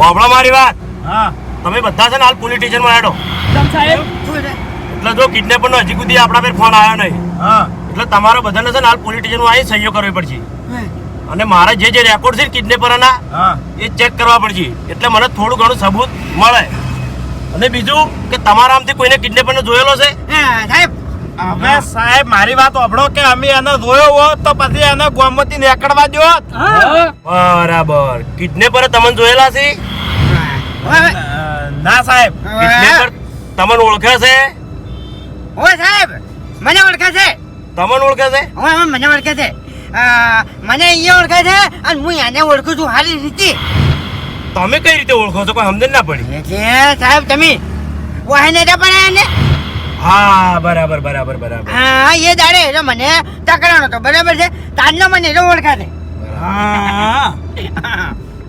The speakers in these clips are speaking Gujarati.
હોભળો મારી વાત. હા. તમે બધા છે ને હાલ પોલીસ સ્ટેશનમાં હેડો. ચમ સાહેબ. એટલે જો કિડનેપર નો હજી સુધી આપણા પર ફોન આવ્યો નહીં. હા. એટલે તમારે બધાને છે ને હાલ પોલીસ સ્ટેશનમાં આવી સહીઓ કરવી પડશે. અને મારા જે જે રેકોર્ડ છે કિડનેપરના હા. એ ચેક કરવા પડશે. એટલે મને થોડું ઘણું સબૂત મળે. અને બીજું કે તમારા આમથી કોઈને કિડનેપરને જોયેલો છે? સાહેબ. હવે સાહેબ મારી વાત સાંભળો કે અમે એને જોયો હોત તો પછી એને ગોમતી નીકળવા દો હા. બરાબર. કિડનેપરે તમને જોયેલા છે? ના સાહેબ. કિડનેપર તમને ઓળખે છે? ઓ સાહેબ મને ઓળખે છે. તમને ઓળખે છે? હવે મને ઓળખે છે. મને અહીંયા ઓળખે છે અને હું એને ઓળખું છું સારી રીતે. તમે કઈ રીતે ઓળખો છો? કોઈ સમજણ ના પડી. સાહેબ તમે વાહને પડે એને હા બરાબર બરાબર બરાબર. હા એ દાડે એટલે મને તકરાણો તો બરાબર છે. તારનો મને એટલો ઓળખાતે હા.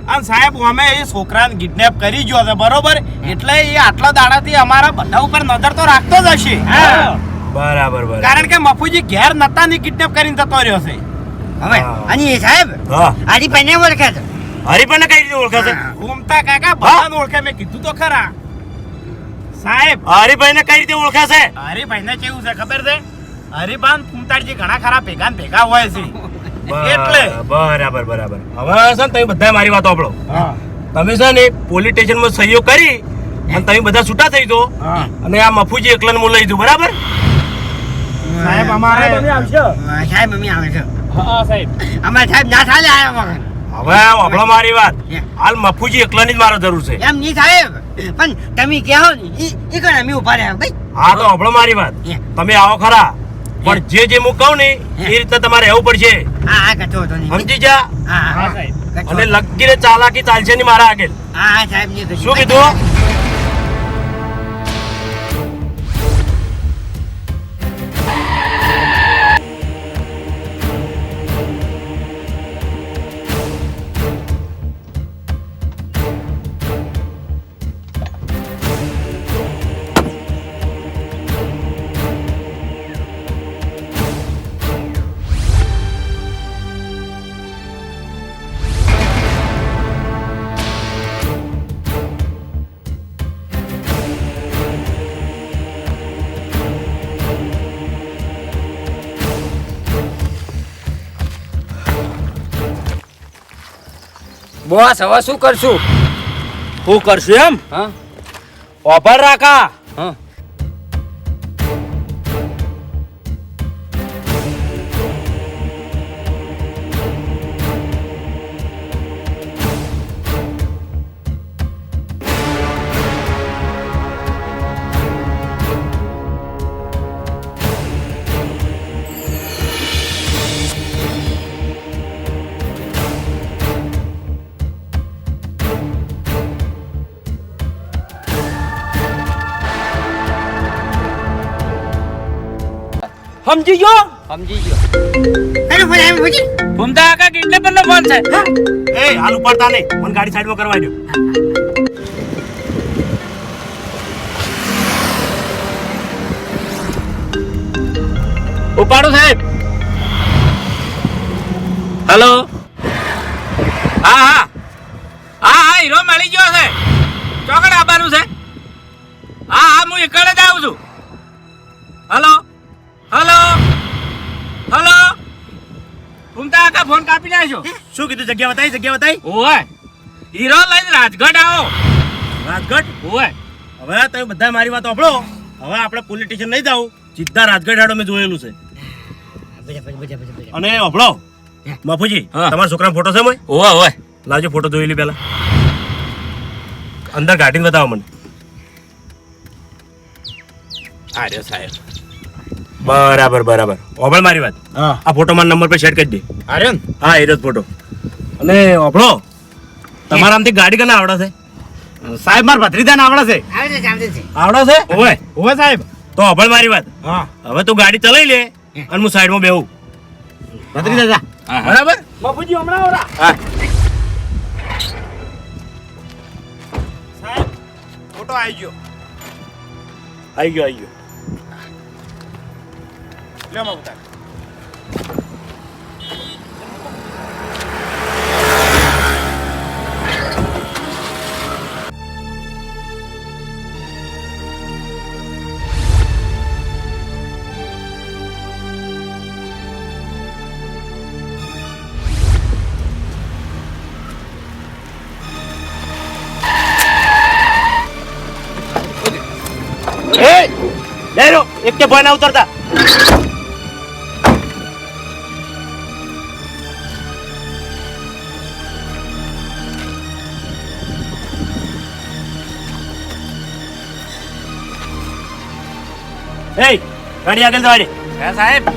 અને સાહેબ અમે એ છોકરાને કિડનેપ કરી ગયો છે બરોબર? એટલે એ આટલા દાડાથી અમારા બધા ઉપર નજર તો રાખતો જ હશે. હા. બરાબર બરાબર. કારણ કે મફુજી ઘેર નતા ની કિડનેપ કરીને જતો રહ્યો છે. હવે અને એ સાહેબ હા. આરી પણ ઓળખે છે હરિભાઈને કઈ રીતે ઓળખે છે ઘૂમતા કાકા બધાને ઓળખે. મેં કીધું તો ખરા. સાહેબ. હરિભાઈને કઈ રીતે ઓળખાશે છે? હરિભાઈ ને કેવું છે ખબર છે? હરિભાન કુંતાળજી ઘણા ખરા ભેગા ભેગા હોય છે. એટલે. બરાબર બરાબર. હવે છે ને તમે બધા મારી વાત સાંભળો. તમે છે ને પોલીસ સ્ટેશનમાં સહયોગ કરી અને તમે બધા છૂટા થઈ દો અને આ મફુજી એકલન હું લઈ દઉં બરાબર? સાહેબ અમારે સાહેબ અમે આવે છે હા સાહેબ. અમારે સાહેબ ના ચાલે આયા વગર હવે સાંભળો મારી વાત. હાલ મફુજી એકલાની જ મારો જરૂર છે. એમ નહીં સાહેબ પણ તમે કહો ને ઈ ઈ કણ અમે ઊભા રહ્યા ભાઈ? હા તો સાંભળો મારી વાત. તમે આવો ખરા. પણ જે જે હું કહું ને એ રીતે તમારે રહેવું પડશે. હા હા કચો તો નહીં. સમજી જા હા હા હા. સાહેબ. અને લગીને ચાલાકી ચાલશે નહીં મારા આગળ. હા હા સાહેબ શું કીધું? બોસ હવે શું કરશું? હું કરશું એમ? હા. ઓફર રાખા. સમજી ગયો સમજી ગયો અરે ફોન આવ્યો ભજી ભૂમતા કાકા કેટલે નો ફોન છે? એ હાલ ઉપાડતા નહીં. મને ગાડી સાઈડમાં કરવા દો. ઉપાડો સાહેબ. હેલો. હા હા. હા હા હીરો મળી ગયો છે. ચોકડ આવવાનું છે. હા હા હું એકડે જ આવું છું. ફોન કાપી નાખ્યો. શું કીધું? જગ્યા બતાવી જગ્યા બતાવી. ઓય હીરો લઈને રાજગઢ આવો. રાજગઢ? ઓય. હવે તમે બધા મારી વાત સાંભળો. હવે આપણે પોલીસ સ્ટેશન નહીં જાવ. સીધા રાજગઢ હાડો મેં જોયેલું છે. અને સાંભળો બાપુજી તમારા છોકરાનો ફોટો છે મોય? ઓય ઓય. લાવજો ફોટો જોઈ લી પહેલા. અંદર કાઢીને બતાવો મને. આર્યો સાહેબ. બરાબર બરાબર. ઓભળ મારી વાત. હા. આ ફોટો મારા નંબર પર શેર કરી દે. આર્યન હા એ જ ફોટો અને ઓભળો તમારા આમથી ગાડી કને આવડે છે? સાહેબ માર ભત્રીજાને આવડે છે? આવે છે આવે છે. આવડે છે? ઓવે ઓવે સાહેબ. તો ઓભળ મારી વાત. હા. હવે તું ગાડી ચલાવી લે અને હું સાઈડમાં બેહું. ભત્રીજા જા. બરાબર? બાપુજી હમણાં આવરા. હા. સાહેબ ફોટો આવી ગયો. આવી ગયો આવી ગયો. Le vamos a votar. Hey! Lero, ikke bana utarta. એ ગાડી આગળ દોડી હે સાહેબ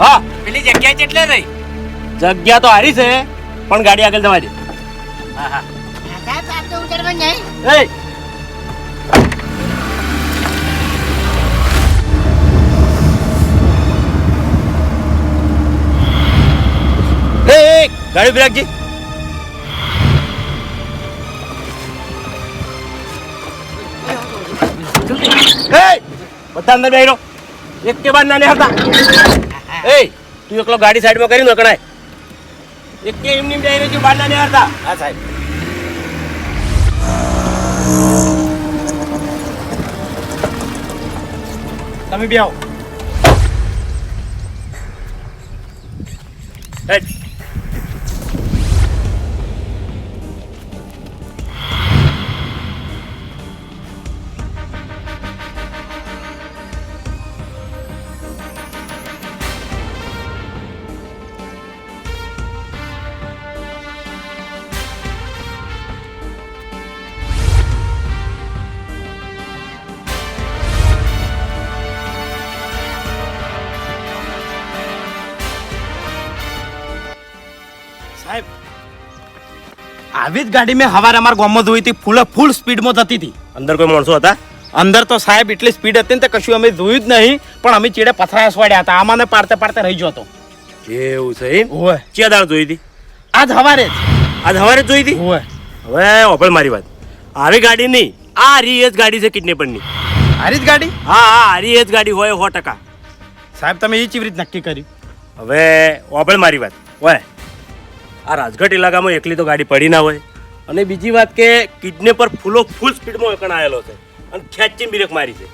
હા. પેલી જગ્યા કેટલે રહી? જગ્યા તો હારી છે પણ ગાડી આગળ દવાડી હા હા સાહેબ આપ તો ઉતરવા નહીં એ. એ એ, ગાડી બ્રેક જી એ બધા અંદર બેહી રહો. એક કે બાદ નાને હતા એ તું એકલો ગાડી સાઈડમાં કરી નકણાય એક કે એમની બેહી રહ્યો બાદ નાને હતા હા સાહેબ. તમે બી આવો. હેડ. આવી જ ગાડી મેં હવારે અમારા ગામમાં જોઈ હતી. ફૂલ ફૂલ સ્પીડમાં જતી હતી. અંદર કોઈ માણસો હતા? અંદર તો સાહેબ એટલી સ્પીડ હતી ને તો કશું અમે જોયું જ નહીં પણ અમે ચીડે પથરાયા સ્વાડ્યા હતા. આમાં પાડતે પાડતે રહી જતો એવું છે એમ? ઓય. ચિયા દાળ જોઈ હતી? આજ હવારે જ. આજ હવારે જોઈ હતી? ઓય. હવે ઓપળ મારી વાત. આવી ગાડી નહીં આ હારી એ જ ગાડી છે કિડનેપરની. હારી જ ગાડી? હા હા હારી એ જ ગાડી હોય સો ટકા. સાહેબ તમે એ ચીવી રીત નક્કી કર્યું. હવે ઓપળ મારી વાત. હોય આ રાજઘાટ ઇલાકામાં એકલી તો ગાડી પડી ના હોય. અને બીજી વાત કે કિડનેપર ફૂલો ફૂલ સ્પીડમાં એકણ આવેલો છે. અને ખેંચીને બ્રેક મારી છે.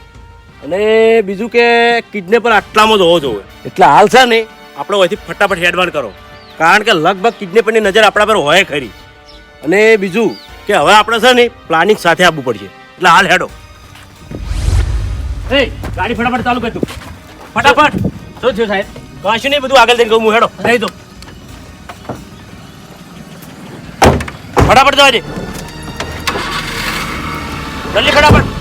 અને બીજું કે કિડનેપર આટલામાં જ હોવો જોઈએ એટલે હાલ છે ને આપણે અહીંથી ફટાફટ હેડવાન કરો. કારણ કે લગભગ કિડનેપરની નજર આપણા પર હોય ખરી. અને બીજું કે હવે આપણે છે ને પ્લાનિંગ સાથે આવવું પડશે. એટલે હાલ હેડો. એ ગાડી ફટાફટ ચાલુ કરી તું ફટાફટ. શું થયું સાહેબ. કશું નહીં બધું આગળ જઈને કહું હું હેડો. રહી દો ફટાફટ જવા દે. જલ્દી ફટાફટ.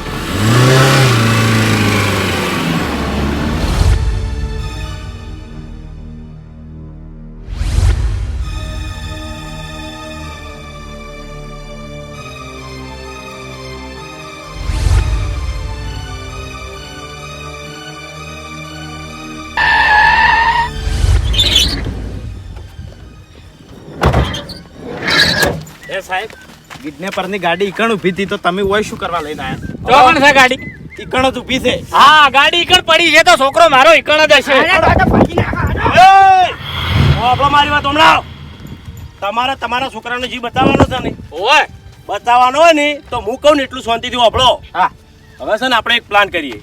એ સાહેબ? કિડનેપરની ગાડી ઈકણ ઊભી હતી તો તમે ઓય શું કરવા લઈને આયા? પણ છે ગાડી? ઈકણ જ ઊભી છે. હા ગાડી ઈકણ પડી છે તો છોકરો મારો ઈકણ જ હશે. આપણો મારી વાત હમણાં. આવો. તમારે તમારા છોકરાનો જીવ બતાવવાનો છે ને? ઓય! બતાવવાનો હોય ને તો હું કહું ને એટલું શાંતિથી આપણો હા. હવે છે ને આપણે એક પ્લાન કરીએ.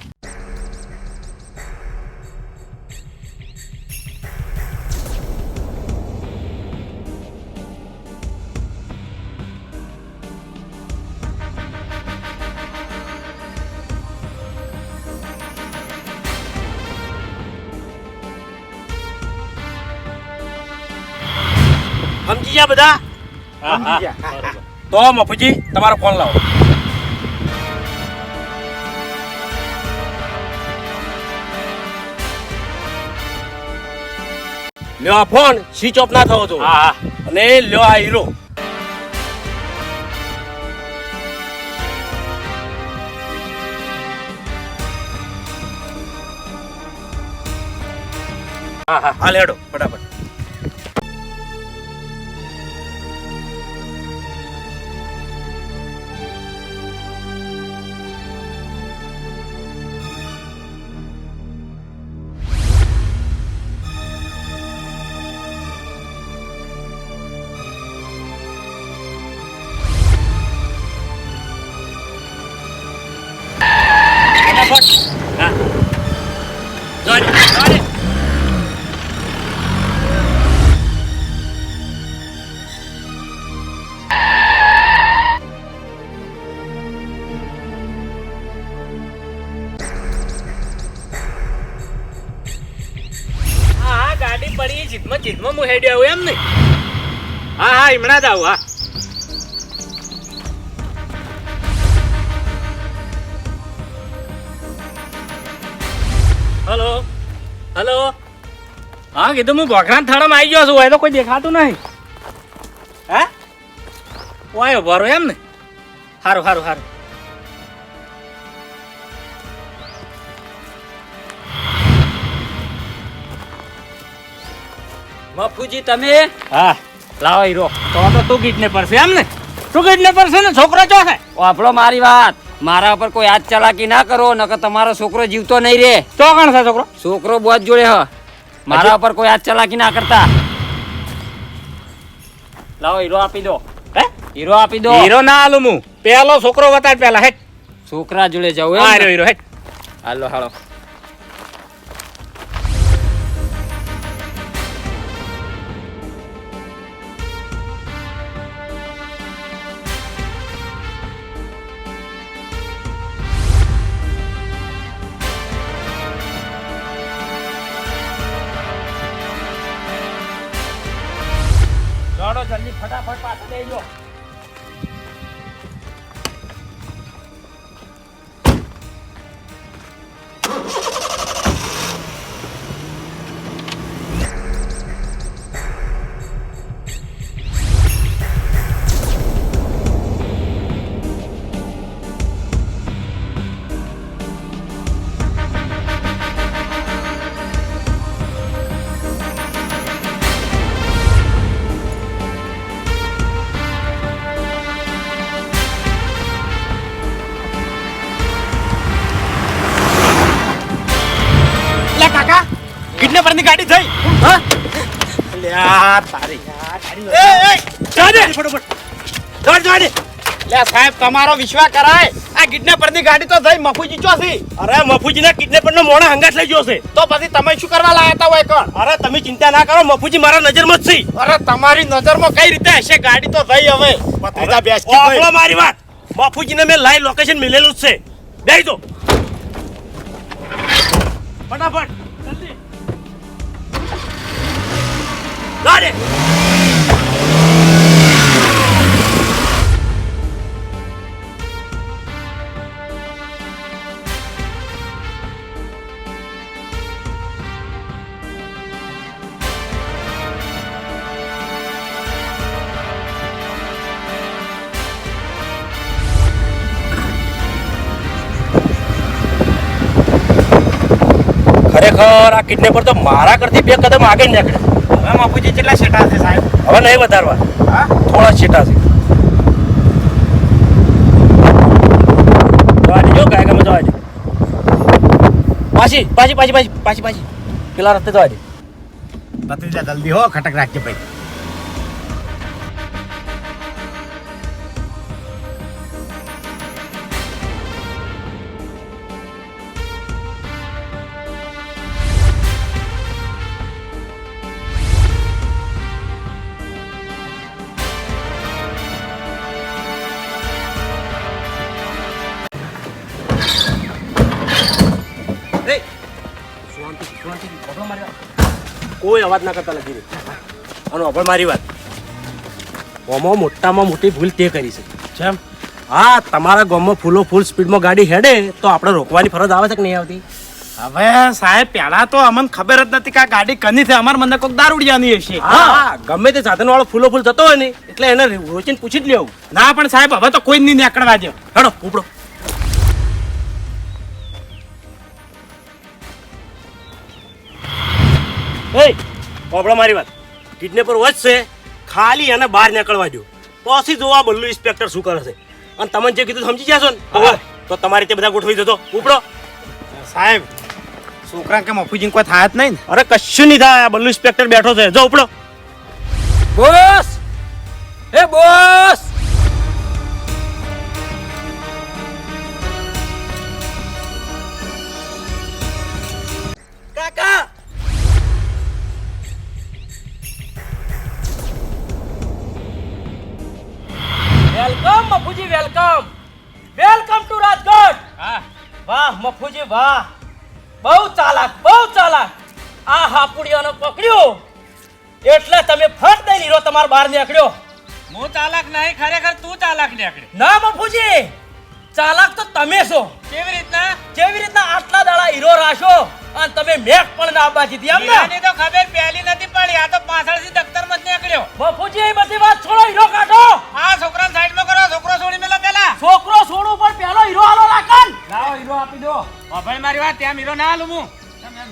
સમજી ગયા બધા? હા, હા. તો મફુજી તમારો ફોન લાવો. લ્યો આ ફોન સ્વિચ ઓફ ના થવો જોઈએ. હા હા. અને લ્યો આ હીરો હા હા. હાલ હેડો ફટાફટ. હું હેડ્યા આવું એમ ને હા હા, હમણાં જ આવું, હા. Hello hello. હા, કીધું હું ભોખરા થાળામાં આવી ગયો છું તો કોઈ દેખાતું નહીં. હે? ઓય ભરો એમ ને? સારું સારું સારું મફુજી તમે? હા. લાવો હીરો. તો તો તું ગીટને પડશે એમ ને? તું ગીટને પડશે ને? છોકરો ચો છે? વાપરો મારી વાત. મારા ઉપર કોઈ હાથ ચલાકી ના કરો નકર તમારો છોકરો જીવતો નહીં રે તો કણ છે છોકરો? છોકરો બહુ જ જોડે હ. મારા ઉપર કોઈ હાથ ચલાકી ના કરતા. લાવો હીરો આપી દો. હે? હીરો આપી દો. હીરો ના આલું હું પેલો છોકરો વતાડ પેલા હેટ છોકરા જોડે જવું હા એમ હીરો હેટ હાલો હાલો. જલ્દી ફટાફટ પાછા લઈ જો કિડનેપરની ગાડી થઈ. હા? લ્યા તારી. એ ચાલે ફટોફટ દોડ દોડ લે સાહેબ તમારો વિશ્વાસ કરાય. આ કિડનેપરની ગાડી તો થઈ મફુજી ચોસી અરે મફુજીના કિડનેપર નો મોણા હંગાટ લઈ ગયો છે. તો પછી તમે શું કરવા લાયા હતા હોય કોણ? અરે તમે ચિંતા ના કરો મફુજી મારા નજરમાં જ છે. અરે તમારી નજરમાં કઈ રીતે હશે? ગાડી તો થઈ હવે. ભત્રીજા બેસતી. ઓફલો મારી વાત. મફુજીને મેં લાઈવ લોકેશન મિલેલું જ છે. બેહી દો ફટાફટ. લાડે ખરેખર આ કિડનેપર તો મારા કરતી બે કદમ આગળ નીકળે. હવે મફુજી કેટલા શેટા છે સાહેબ? હવે નહીં વધારવા. હા? થોડા છેટા છે. જવા દેજો ગમે જવા દે પાછી પાછી પાછી પાછી પાછી પાછી. પેલા રસ્તે જવા દે ભત્રીજા જલ્દી હો ખટક રાખજે ભાઈ. ના કરતા નથી અને અભળ મારી વાત. ગામમાં મોટામાં મોટી ભૂલ તે કરી છે. જેમ? હા તમારા ગામમાં ફૂલો ફૂલ સ્પીડમાં ગાડી હેડે તો આપણે રોકવાની ફરજ આવે છે કે નહીં આવતી? હવે સાહેબ પેલા તો અમને ખબર જ નથી કે આ ગાડી કની છે. અમાર મને કોઈક દારૂડિયાની હશે. હા ગમે તે સાધન વાળો ફૂલો ફૂલ જતો હોય ને એટલે એને રોચીને પૂછી જ લેવું. ના પણ સાહેબ હવે તો કોઈ નહીં નીકળવા દે. હેડો ઉપડો. એ પોપડો મારી વાત. કિડનેપર વધશે ખાલી એને બહાર નીકળવા દો પછી જોવા બલ્લુ ઇન્સ્પેક્ટર શું કરે છે. અને તમે જે કીધું સમજી જશો ને? તો તમારી તે બધા ગોઠવી દેજો ઉપડો. સાહેબ છોકરા કે મફુજી કોઈ થાય જ નહીં અરે કશું નહીં થાય. આ બલ્લુ ઇન્સ્પેક્ટર બેઠો છે. જો ઉપડો. Boss! A boss! Welcome Mafuji welcome welcome to Rajkot હા. વાહ મફુજી વાહ. બહુ ચાલાક બહુ ચાલાક. આ હાપુડિયાનો પકડ્યો. એટલે તમે ફટ દઈ લીધો તમારો બહાર નીકળ્યો. હું ચાલાક નહીં ખરેખર તું ચાલાક નીકળ્યો ના બાપુજી ચાલાક તો તમે છો. કેવી રીતના? જેવી રીતના આટલા દાડા હીરો રાશો? અને તમે મેક પણ ના આપવા દીધી એમ ને? તો ખબર પહેલી નથી પડી. આ તો પાછળથી દફતરમાં નીકળ્યો બફુજી એ બધી વાત છોડો હીરો કાઢો. આ છોકરાને સાઈડમાં કરો છોકરો છોડી મેલો પેલા. છોકરો છોડું પણ પેલો હીરો હાલો રાખન. લાવો હીરો આપી દો. ભાઈ મારી વાત ત્યાં હીરો ના હાલું હું.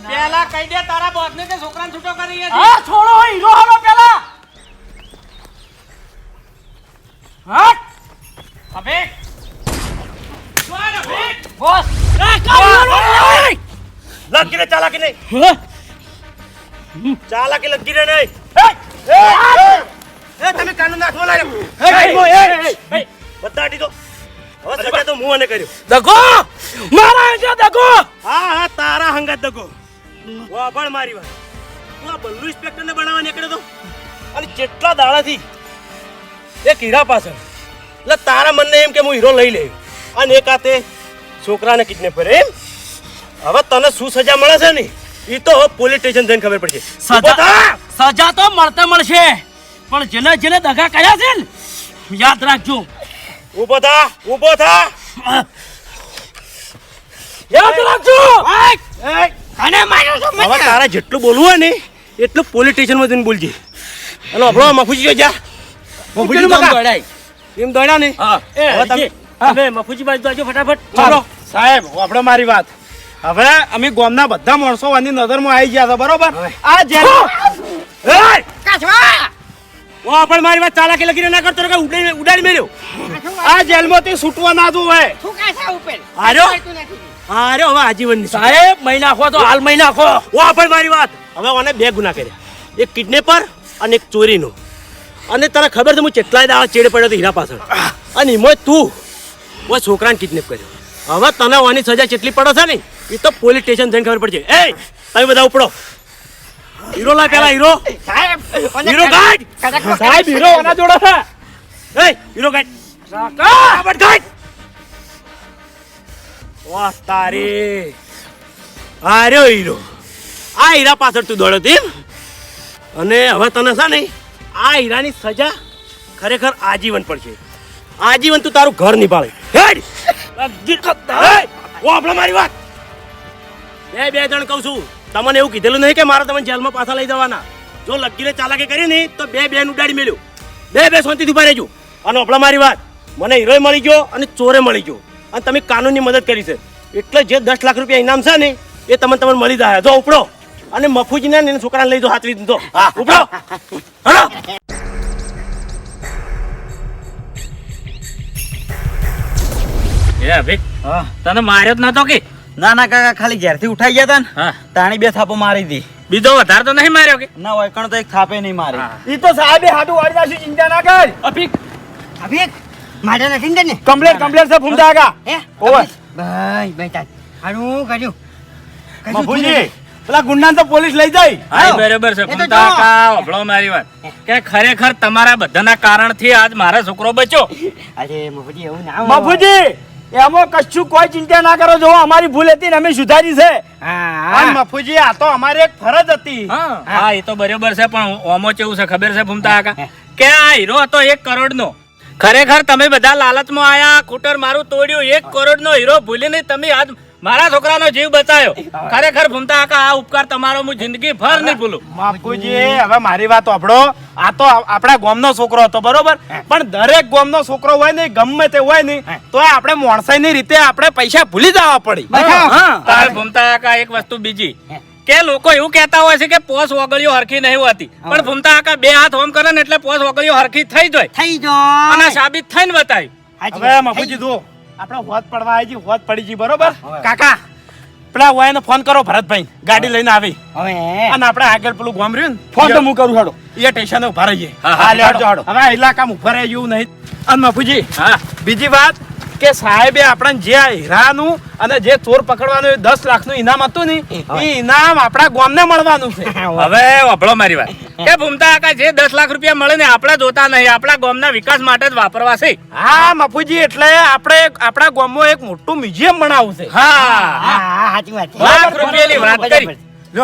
પેલા કહી દે તારા બોસ ને કે છોકરાને છૂટો કરી હા છોડો હીરો હાલો પેલા. હટ. કોણ અબે બોસ કાકા લગીરે ચાલાકી નહીં ચાલાકી લગીરે નહીં એ તમે કાનૂન નાખવા લાગ્યો બધા હટી દો હવે સજા તો હું અને કર્યો દગો મારા દગો હા હા તારા હંગાત દગો વાપણ મારી વાત તું આ બલ્લુ ઇન્સ્પેક્ટર ને બનાવવા નીકળ્યો તો અને જેટલા દાડાથી એક હીરા પાછળ એટલે તારા મનને એમ કે હું હીરો લઈ લે અને એક હાથે છોકરાને કિડનેપ કરે એમ? હવે તને શું સજા મળે છે ને? એ તો પોલીસ સ્ટેશન જઈને ખબર પડશે. સજા સજા તો મળતે મળશે પણ જેને જેને દગા કર્યા છે ને યાદ રાખજો. ઊભો થા ઊભો થા! યાદ રાખજો! અને મારો છો હવે તારે જેટલું બોલવું હોય ને એટલું પોલીસ સ્ટેશનમાં જઈને બોલજે. અને આપણો મફુજી જા મફુજી એમ દોડ્યા ને? હવે તમે હવે મફુજી બાજુ આવજો ફટાફટ. ચાલો. સાહેબ આપણે મારી વાત. હવે અમે ગામના બધા માણસો આની નજરમાં આવી ગયા હતા બરોબર? આ જેલ ઓ પણ મારી વાત ચાલાકી લગીને ના કરતો કે ઉડાડી ઉડાડી મેલ્યો આ જેલમાંથી છૂટવા ના જોવે શું કાચા ઉપર? આર્યો? આવતું નથી. હા રે હવે આજીવન સાહેબ મહિના ખો તો હાલ મહિના ખો ઓ પણ મારી વાત. હવે મને બે ગુના કર્યા. એક કિડનેપર અને એક ચોરીનો. અને તને ખબર છે હું કેટલાય દાવા ચેડે પડ્યો હતો હીરા પાછળ. અને એમાં તું ઓ છોકરાને કિડનેપ કર્યો. હવે તને આની સજા કેટલી પડે છે ને એ તો પોલીસ સ્ટેશન જઈને ખબર પડશે. એ તમે બધા ઉપડો. હીરો લા પેલા હીરો. સાહેબ હીરો ગાડ સાહેબ હીરો આના જોડે છે. એ હીરો ગાડ રાકા ગાડ વાહ તારી. આ હીરો. આ હીરા પાછળ તું દોડ્યો તેમ અને હવે તને છે ને આ હીરાની સજા ખરેખર આજીવન પડશે આજીવન તું તારું ઘર નિભાળે હેડ! હેડ! ઓ આપણે મારી વાત. બે બે જણ કહું છું. તમને એવું કીધેલું નહીં કે મારા તમને જેલમાં પાછા લઈ જવાના. જો લગીને ચાલાકી કરી ને તો બે બેન ઉડાડી મેળ્યું બે બે શાંતિથી ઊભા રહેજો. અને આપણા મારી વાત મને હીરોય મળી ગયો અને ચોરે મળી ગયો. અને તમે કાનૂનની મદદ કરી છે. એટલે જે દસ લાખ રૂપિયા ઇનામ છે ને એ તમને તમને મળી જાય. જો ઉપડો. અને મફુજીને છોકરાને લઈ દો હાથવી દીધો ઉપડો. હલો એ અભિક તને માર્યો જ નતો કે? ના ના કાકા ખાલી ઘેરથી ઉઠાઈ ગયા તા ને. હા. તાણી બે થાપો મારી દી. બીજો વધારે તો નહીં માર્યો કે? ના હોય કણ તો એક થાપે નહીં મારે. ઈ તો સાહેબ હાડું વાળી જાશું ચિંતા ના કર. અભિક. અભિક મારે નથી ને કમ્પ્લેટ કમ્પ્લેટ છે ફૂમતા આગા. હે ઓવે. ભાઈ બેટા હાડું કર્યું મફુજી પેલા ગુંડા તો પોલીસ લઈ જાય. હા. બરોબર છે ફૂમતા. કાકા ઓભળો મારી વાત. કે ખરેખર તમારા બધાના કારણથી આજ મારો છોકરો બચ્યો? અરે મફુજી એવું ના મફુજી એમાં કશું કોઈ ચિંતા ના કરો. જો અમારી ભૂલ હતી ને અમે સુધારી છે. હા મફુજી આ તો અમારી એક ફરજ હતી. હા. એ તો બરોબર છે પણ ઓમો કેવું છે ખબર છે ભૂમતા કાકા? કે આ હીરો હતો એક કરોડનો. ખરેખર તમે બધા લાલચમાં આયા કૂટર મારું તોડ્યું એક કરોડનો હીરો ભૂલીને તમે આજ મારા છોકરાનો જીવ બચાવ્યો ખરેખર ભૂમતા કાકા આ ઉપકાર તમારો હું જિંદગી ભર નહીં ભૂલું. બાપુજી હવે મારી વાત આપડો આ તો આપણા ગામનો છોકરો હતો બરોબર? પણ દરેક ગામનો છોકરો હોય ને ગમે તે હોય ને તો આપણે મોણસાઈની રીતે આપણે પૈસા ભૂલી જવા પડી. તારે ભૂમતા કાકા એક વસ્તુ બીજી. કે લોકો એવું કહેતા હોય છે કે પોસ વગળીઓ હરખી નહીં હોતી. પણ ભૂમતા કાકા બે હાથ હોમ કરે ને એટલે પોસ વગળીઓ હરખી થઈ જાય. થઈ જાય. અને સાબિત થઈને બતાવ્યું હાચી હવે મફુજી જુઓ. આપણે હોત પડવા આવી જી હોત પડી જી બરોબર? કાકા પેલા વાયને ફોન કરો ભરતભાઈ. ગાડી લઈને આવી. હવે. અને આપણે આગળ પેલું ગોમ રહ્યું ફોન તો હું કરું હાડો. એ ટેશન ઊભા રહીએ. હા, હાડો. હવે ઇલાકામાં ઊભા રહે એવું નહીં. અને મફુજી હા. બીજી વાત કે સાહેબે આપણને જે આ હીરાનું અને જે ચોર પકડવાનું એ દસ લાખનું ઇનામ હતું ને એ ઇનામ આપણા ગામને મળવાનું છે. હવે વભળો મારી વાત. કે ભૂમતા કાકા જે દસ લાખ રૂપિયા મળે ને આપણે જોતા નહીં. આપણા ગામના વિકાસ માટે જ વાપરવા છે. હા મફુજી એટલે આપણે આપણા ગામમાં એક મોટું મ્યુઝિયમ બનાવવું છે. હા. હા હા સાચી વાત છે. લાખ રૂપિયાની વાત કરી. જો